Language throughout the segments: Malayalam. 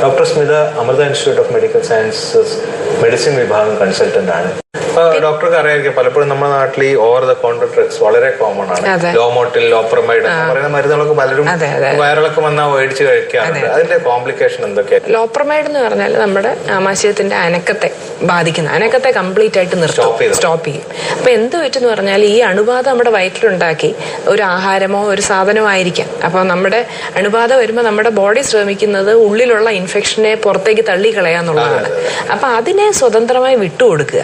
Dr. Smita, Amrita Institute of Medical Sciences medicine വിഭാഗം കൺസൾട്ടന്റ് ആണ്. ഡോക്ടർക്ക് അറിയാമായിരിക്കും പലപ്പോഴും നമ്മുടെ നാട്ടിൽ ഈ ഓവർ ദ കൗണ്ടർ ഡ്രഗ്സ് വളരെ കോമൺ ആണ്. ലോമോട്ടിൽ ലോപ്രമൈഡ് പറയുന്ന മരുന്നുകളൊക്കെ പലരും. വയറിളക്കം വന്നാൽ മേടിച്ച് കഴിക്കാറുണ്ട്. അതിന്റെ കോംപ്ലിക്കേഷൻ എന്തൊക്കെയാണ് ലോപ്രമൈഡ് എന്ന് പറഞ്ഞാൽ നമ്മുടെ ആമാശയത്തിന്റെ അനക്കത്തെ ബാധിക്കുന്ന. അനക്കത്തെ കംപ്ലീറ്റ് ആയിട്ട് നിർത്തി. സ്റ്റോപ്പ് ചെയ്യും. അപ്പൊ എന്ത് പറ്റുമെന്ന് പറഞ്ഞാൽ ഈ അണുബാധ നമ്മുടെ വയറ്റിലുണ്ടാക്കി ഒരു ആഹാരമോ ഒരു സാധനമോ ആയിരിക്കാം. അപ്പൊ നമ്മുടെ അണുബാധ വരുമ്പോൾ നമ്മുടെ ബോഡി ശ്രമിക്കുന്നത് ഉള്ളിലുള്ള ഇൻഫെക്ഷനെ പുറത്തേക്ക് തള്ളി തള്ളിക്കളയാന്നുള്ളതാണ് അപ്പൊ അതിനെ സ്വതന്ത്രമായി വിട്ടുകൊടുക്കുക.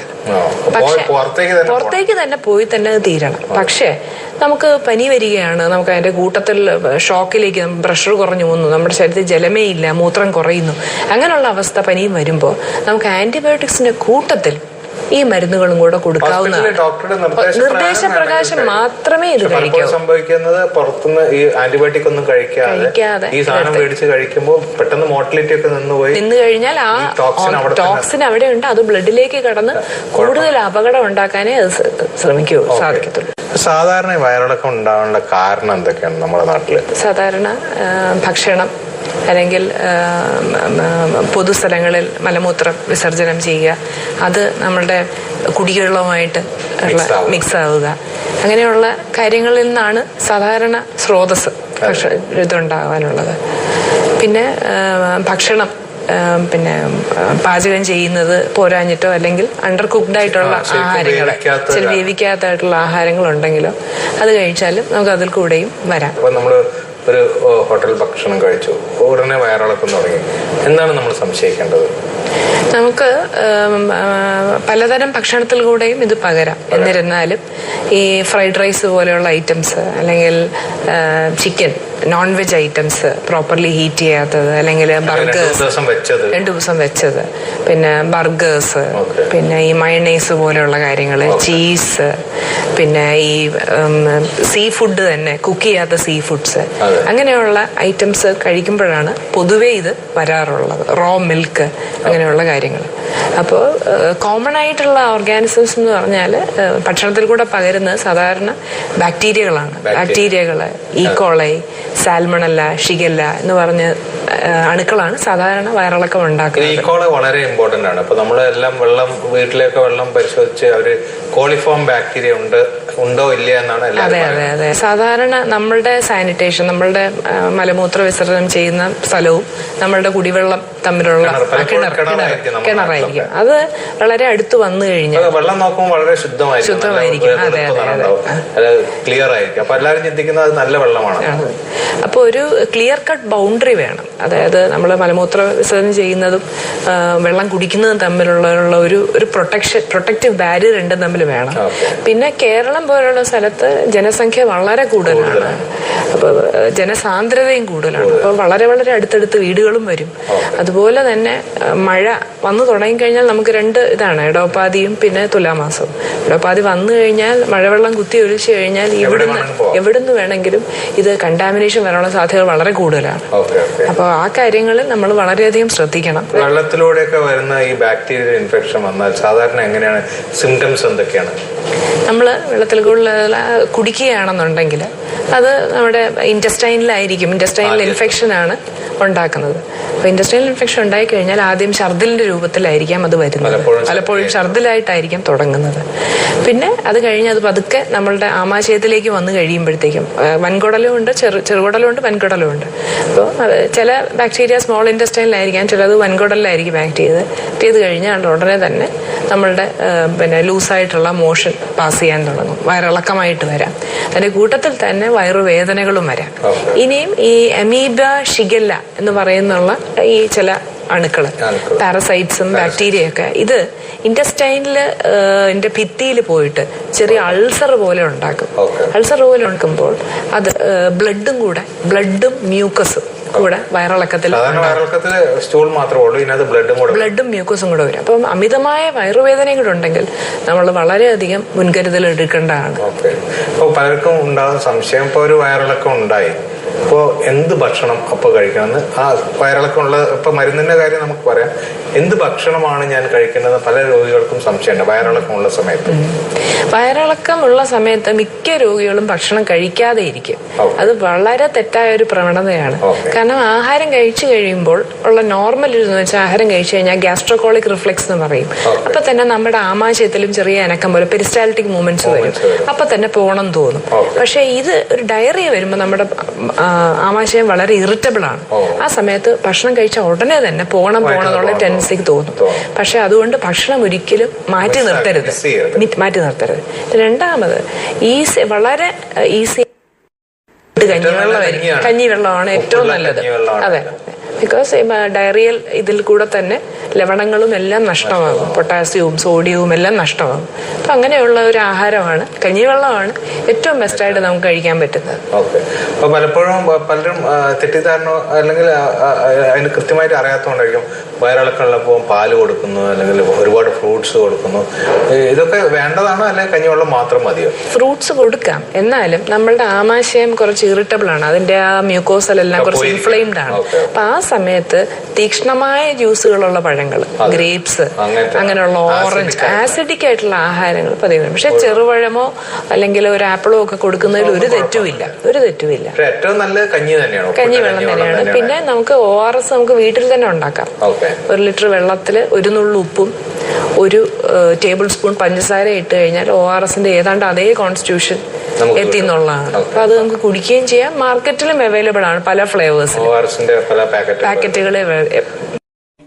പക്ഷെ പുറത്തേക്ക് തന്നെ പുറത്തേക്ക് തന്നെ പോയി തന്നെ അത് തീരണം. പക്ഷേ നമുക്ക് പനി വരികയാണ് നമുക്ക് അതിന്റെ കൂട്ടത്തിൽ ഷോക്കിലേക്ക് പ്രഷർ കുറഞ്ഞു പോകുന്നു നമ്മുടെ ശരീരത്തിൽ ജലമേ ഇല്ല മൂത്രം കുറയുന്നു. അങ്ങനെയുള്ള അവസ്ഥ പനിയും വരുമ്പോൾ നമുക്ക് ആന്റിബയോട്ടിക്സിന്റെ കൂട്ടത്തിൽ ഈ മരുന്നുകളും കൂടെ കൊടുക്കാവുന്നതാണ്. ഡോക്ടറുടെ നിർദ്ദേശപ്രകാശം മാത്രമേ ഇത് കഴിക്കൂ സംഭവിക്കുന്നത് പുറത്തുനിന്ന് ഈ ആന്റിബയോട്ടിക് ഒന്നും കഴിക്കാതെ ഈ സാധനം മേടിച്ച് കഴിക്കുമ്പോൾ പെട്ടെന്ന് മോട്ടിലിറ്റി ഒക്കെ നിന്നുപോയി നിന്ന് കഴിഞ്ഞാൽ ആ ടോക്സിൻ അവിടെ ഉണ്ട് അത് ബ്ലഡിലേക്ക് കടന്ന് കൂടുതൽ അപകടം ഉണ്ടാക്കാനേ അത് ശ്രമിക്കൂ സാധിക്കത്തുള്ളൂ. സാധാരണ വയറിളക്കം ഉണ്ടാവാനുള്ള കാരണം എന്തൊക്കെയാണ് നമ്മുടെ നാട്ടിൽ? സാധാരണ ഭക്ഷണം അല്ലെങ്കിൽ പൊതുസ്ഥലങ്ങളിൽ മലമൂത്രം വിസർജനം ചെയ്യുക. അത് നമ്മളുടെ കുടിവെള്ളവുമായിട്ട് ഉള്ള. മിക്സ് ആവുക. അങ്ങനെയുള്ള കാര്യങ്ങളിൽ നിന്നാണ് സാധാരണ സ്രോതസ് ഭക്ഷ ഇതുണ്ടാകാനുള്ളത് പിന്നെ ഭക്ഷണം പിന്നെ പാചകം ചെയ്യുന്നത് പോരാഞ്ഞിട്ടോ അല്ലെങ്കിൽ അണ്ടർ കുക്ക്ഡ് ആയിട്ടുള്ള ആഹാരങ്ങൾ ചില വേവിക്കാത്തായിട്ടുള്ള ആഹാരങ്ങൾ ഉണ്ടെങ്കിലോ അത് കഴിച്ചാലും നമുക്ക് അതിൽ കൂടെയും വരാം. ഒരു ഹോട്ടൽ ഭക്ഷണം കഴിച്ചു. ഉടനെ വയറിളക്കം തുടങ്ങി. എന്താണ് നമ്മൾ സംശയിക്കേണ്ടത്? നമുക്ക് പലതരം ഭക്ഷണത്തിൽ കൂടെയും ഇത് പകരാം. എന്നിരുന്നാലും ഈ ഫ്രൈഡ് റൈസ് പോലെയുള്ള ഐറ്റംസ് അല്ലെങ്കിൽ chicken non veg items properly heat ചെയ്യാത്തത് അല്ലെങ്കിൽ ബർഗേഴ്സ് രണ്ടു ദിവസം വെച്ചത്. പിന്നെ ബർഗേഴ്സ് പിന്നെ ഈ മയണൈസ് പോലെയുള്ള കാര്യങ്ങൾ ചീസ് പിന്നെ ഈ സീ ഫുഡ് തന്നെ കുക്ക് ചെയ്യാത്ത സീ ഫുഡ്സ്. അങ്ങനെയുള്ള ഐറ്റംസ് കഴിക്കുമ്പോഴാണ് പൊതുവേ ഇത് വരാറുള്ളത്. റോ മിൽക്ക് അങ്ങനെയുള്ള കാര്യങ്ങൾ. അപ്പോൾ കോമൺ ആയിട്ടുള്ള ഓർഗാനിസംസ് എന്ന് പറഞ്ഞാൽ ഭക്ഷണത്തിൽ കൂടെ പകരുന്നത് സാധാരണ ബാക്ടീരിയകളാണ്. ബാക്ടീരിയകൾ ഈക്കോളൈ സാൽമണല്ല ഷിഗല്ല എന്ന് പറഞ്ഞ അണുക്കളാണ് സാധാരണ വയറിളക്കം ഈ ഉണ്ടാക്കുന്നത്. കോൾ വളരെ ഇമ്പോർട്ടന്റ് ആണ്. അപ്പൊ നമ്മളെല്ലാം വെള്ളം വീട്ടിലേക്ക് വെള്ളം പരിശോധിച്ച് അവർ കോളിഫോം ബാക്ടീരിയ ഉണ്ട് ഉണ്ടോ ഇല്ല എന്നാണ് അതെ അതെ അതെ. സാധാരണ നമ്മളുടെ സാനിറ്റേഷൻ നമ്മളുടെ മലമൂത്ര വിസർജനം ചെയ്യുന്ന സ്ഥലവും നമ്മളുടെ കുടിവെള്ളം തമ്മിലുള്ള കിണർ, ആ, കിണറായിരിക്കും അത് വളരെ അടുത്ത് വന്നു കഴിഞ്ഞാൽ വെള്ളം നോക്കുമ്പോൾ വളരെ ശുദ്ധമായിരിക്കും. ശുദ്ധമായിരിക്കും. അതെ, അതെ, അതെ. ക്ലിയർ ആയിരിക്കും. അപ്പൊ എല്ലാവരും ചിന്തിക്കുന്നത് അത് നല്ല വെള്ളമാണ്. അപ്പൊ അപ്പോൾ ഒരു ക്ലിയർ കട്ട് ബൗണ്ടറി വേണം. അതായത് നമ്മൾ മലമൂത്ര വിസർജനം ചെയ്യുന്നതും വെള്ളം കുടിക്കുന്നതും തമ്മിലുള്ള ഒരു ഒരു പ്രൊട്ടക്ഷൻ പ്രൊട്ടക്റ്റീവ് ബാരിയർ രണ്ടും തമ്മിൽ വേണം. പിന്നെ കേരളം പോലുള്ള സ്ഥലത്ത് ജനസംഖ്യ വളരെ കൂടുതലാണ്. അപ്പോൾ ജനസാന്ദ്രതയും കൂടുതലാണ്. അപ്പോൾ വളരെ വളരെ അടുത്തടുത്ത് വീടുകളും വരും. അതുപോലെ തന്നെ മഴ വന്നു തുടങ്ങിക്കഴിഞ്ഞാൽ നമുക്ക് രണ്ട് ഇതാണ് ഇടവപ്പാതിയും പിന്നെ തുലാമാസവും. ഇടവപ്പാതി വന്നു കഴിഞ്ഞാൽ മഴവെള്ളം കുത്തി ഒഴിച്ചു കഴിഞ്ഞാൽ ഇവിടുന്ന്. എവിടുന്ന് വേണമെങ്കിലും ഇത് കണ്ടാമിനേഷൻ വരാനുള്ള സാധ്യത വളരെ കൂടുതലാണ്. അപ്പോൾ ആ കാര്യങ്ങളിൽ നമ്മൾ വളരെയധികം ശ്രദ്ധിക്കണം. വെള്ളത്തിലൂടെയൊക്കെ വരുന്ന ഈ ബാക്ടീരിയൽ ഇൻഫെക്ഷൻ വന്നാൽ സാധാരണ എങ്ങനെയാണ്? സിംറ്റംസ് എന്തൊക്കെയാണ്? നമ്മൾ വെള്ളത്തിൽ കൂടുതൽ കുടിക്കുകയാണെന്നുണ്ടെങ്കിൽ അത് നമ്മുടെ ഇന്റസ്റ്റൈനിലായിരിക്കും ഇന്റസ്റ്റൈനിൽ ആണ് ഉണ്ടാക്കുന്നത്. അപ്പോൾ ഇൻഡസ്ട്രിയൽ ഇൻഫെക്ഷൻ ഉണ്ടായി കഴിഞ്ഞാൽ ആദ്യം ഛർദിലിന്റെ രൂപത്തിലായിരിക്കാം അത് വരുന്നത്. പലപ്പോഴും ഛർദിലായിട്ടായിരിക്കും തുടങ്ങുന്നത്. പിന്നെ അത് കഴിഞ്ഞ് അത് പതുക്കെ നമ്മളുടെ ആമാശയത്തിലേക്ക് വന്നു കഴിയുമ്പോഴത്തേക്കും ആ, വൻകുടലും ഉണ്ട് ചെറു ചെറുകുടലും ഉണ്ട് വൻകുടലും ഉണ്ട്. അപ്പോൾ ചില ബാക്ടീരിയ സ്മോൾ ഇൻഡസ്ട്രിയലായിരിക്കാം ചിലത് വൻകുടലിലായിരിക്കും ആക്ട് ചെയ്ത് ആക്ട് ചെയ്ത് കഴിഞ്ഞാൽ ഉടനെ തന്നെ നമ്മളുടെ പിന്നെ ലൂസായിട്ടുള്ള മോഷൻ പാസ് ചെയ്യാൻ തുടങ്ങും. വയറിളക്കമായിട്ട് വരാം. അതിന്റെ കൂട്ടത്തിൽ തന്നെ വയറുവേദനകളും വരാം. ഇനിയും ഈ അമീബ ഷിഗല്ല എന്ന് പറയുന്നുള്ള ഈ ചില അണുക്കൾ. പാരസൈറ്റ്സും ബാക്ടീരിയയൊക്കെ. ഇത് ഇന്റസ്റ്റൈനിൽ എന്റെ ഭിത്തിയിൽ പോയിട്ട് ചെറിയ അൾസർ പോലെ ഉണ്ടാക്കും. അൾസർ പോലെ ഉണ്ടാക്കുമ്പോൾ അത് ബ്ലഡും കൂടെ ബ്ലഡും മ്യൂക്കസും കൂടെ വയറിളക്കത്തിൽ സ്റ്റൂൾ മാത്രമേ ഉള്ളൂ ഇതിനകത്ത് ബ്ലഡും കൂടെ ബ്ലഡും മ്യൂക്കസും കൂടെ വരും. അപ്പം അമിതമായ വയറുവേദനയും കൂടെ ഉണ്ടെങ്കിൽ നമ്മൾ വളരെയധികം മുൻകരുതൽ എടുക്കേണ്ടതാണ്. പലർക്കും ഉണ്ടാകുന്ന സംശയം ഇപ്പോൾ ഒരു വയറിളക്കം ഉണ്ടായി. അപ്പോൾ എന്ത് ഭക്ഷണം അപ്പോൾ കഴിക്കണമെന്ന്? ആ വയറിളക്കമുള്ള ഇപ്പം മരുന്നിന്റെ കാര്യം നമുക്ക് പറയാം. എന്ത് ഭക്ഷണമാണ് ഞാൻ കഴിക്കേണ്ടത് പല രോഗികൾക്കും സംശയമുണ്ട്. വയറിളക്കമുള്ള സമയത്ത്. വയറിളക്കമുള്ള സമയത്ത് മിക്ക രോഗികളും ഭക്ഷണം കഴിക്കാതെ ഇരിക്കും. അത് വളരെ തെറ്റായ ഒരു പ്രവണതയാണ്. കാരണം ആഹാരം കഴിച്ചു കഴിയുമ്പോൾ ഉള്ള നോർമൽ ഒരു എന്ന് വെച്ചാൽ ആഹാരം കഴിച്ചു കഴിഞ്ഞാൽ ഗ്യാസ്ട്രോകോളിക് റിഫ്ലെക്സ് എന്ന് പറയും. അപ്പൊ തന്നെ നമ്മുടെ ആമാശയത്തിലും ചെറിയ അനക്കം പോലെ പെരിസ്റ്റാലിറ്റിക് മൂവ്മെന്റ്സ് വരും. അപ്പൊ തന്നെ പോകണം തോന്നും. പക്ഷെ ഇത് ഒരു ഡയറിയ വരുമ്പോൾ നമ്മുടെ ആമാശയം വളരെ ഇറിറ്റബിൾ ആണ്. ആ സമയത്ത് ഭക്ഷണം കഴിച്ച ഉടനെ തന്നെ പോകണം പോകണം എന്നുള്ള പോകണം, ടെൻഡൻസി തോന്നും. പക്ഷെ അതുകൊണ്ട് ഭക്ഷണം ഒരിക്കലും മാറ്റി നിർത്തരുത്. മാറ്റി നിർത്തരുത്. രണ്ടാമത് ഈസി വളരെ ഈസി കഞ്ഞിവെള്ളമായിരിക്കും. കഞ്ഞിവെള്ളമാണ് ഏറ്റവും നല്ലത്. അതെ. ബിക്കോസ് ഡയറിയൽ ഇതിൽ കൂടെ തന്നെ ലവണങ്ങളും എല്ലാം നഷ്ടമാകും. പൊട്ടാസ്യവും സോഡിയവും എല്ലാം നഷ്ടമാകും. അപ്പൊ അങ്ങനെയുള്ള ഒരു ആഹാരമാണ് കഞ്ഞിവെള്ളമാണ് ഏറ്റവും ബെസ്റ്റായിട്ട് നമുക്ക് കഴിക്കാൻ പറ്റുന്നത്. ഓക്കെ അപ്പൊ പലപ്പോഴും പലരും തെറ്റിദ്ധാരണ അല്ലെങ്കിൽ അതിന് കൃത്യമായിട്ട് അറിയാത്തതുകൊണ്ടായിരിക്കും വയറിളക്കമുള്ളപ്പോൾ പാൽ കൊടുക്കുന്നു അല്ലെങ്കിൽ ഒരുപാട് ഫ്രൂട്ട്സ് കൊടുക്കുന്നു. ഇതൊക്കെ വേണ്ടതാണോ അല്ലെങ്കിൽ കഞ്ഞിവെള്ളം മാത്രം മതിയോ? ഫ്രൂട്ട്സ് കൊടുക്കാം. എന്നാലും നമ്മളുടെ ആമാശയം കുറച്ച് ഇറിറ്റബിൾ ആണ്. അതിന്റെ ആ മ്യൂക്കോസൽ എല്ലാം കുറച്ച് ഇൻഫ്ലെയിംഡ് ആണ്. അപ്പൊ ആ സമയത്ത് തീക്ഷ്ണമായ ജ്യൂസുകളുള്ള പഴങ്ങൾ ഗ്രേപ്സ് അങ്ങനെയുള്ള ഓറഞ്ച് ആസിഡിക് ആയിട്ടുള്ള. ആഹാരങ്ങൾ പതിവ് പക്ഷെ ചെറുപഴമോ അല്ലെങ്കിൽ ഒരു ആപ്പിളോ ഒക്കെ കൊടുക്കുന്നതിൽ ഒരു തെറ്റുമില്ല. ഒരു തെറ്റുമില്ല. ഏറ്റവും നല്ല കഞ്ഞി തന്നെയാണ്. കഞ്ഞി വെള്ളം തന്നെയാണ്. പിന്നെ നമുക്ക് ഒ ആർ എസ് നമുക്ക് വീട്ടിൽ തന്നെ ഉണ്ടാക്കാം. ഒരു ലിറ്റർ വെള്ളത്തിൽ ഒരു നുള്ളു ഉപ്പും ഒരു ടേബിൾ സ്പൂൺ പഞ്ചസാര ഇട്ട് കഴിഞ്ഞാൽ ഒ ആർ എസിന്റെ ഏതാണ്ട് അതേ കോൺസ്റ്റിറ്റ്യൂഷൻ എത്തി എന്നുള്ളതാണ് അപ്പൊ അത് നമുക്ക് കുടിക്കുകയും ചെയ്യാം. മാർക്കറ്റിലും അവൈലബിൾ ആണ് പല ഫ്ലേവേഴ്സ് പാക്കറ്റുകൾ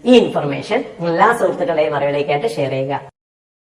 ഈ ഇൻഫർമേഷൻ എല്ലാ സുഹൃത്തുക്കളെയും അറിവിലേക്കായിട്ട് ഷെയർ ചെയ്യുക.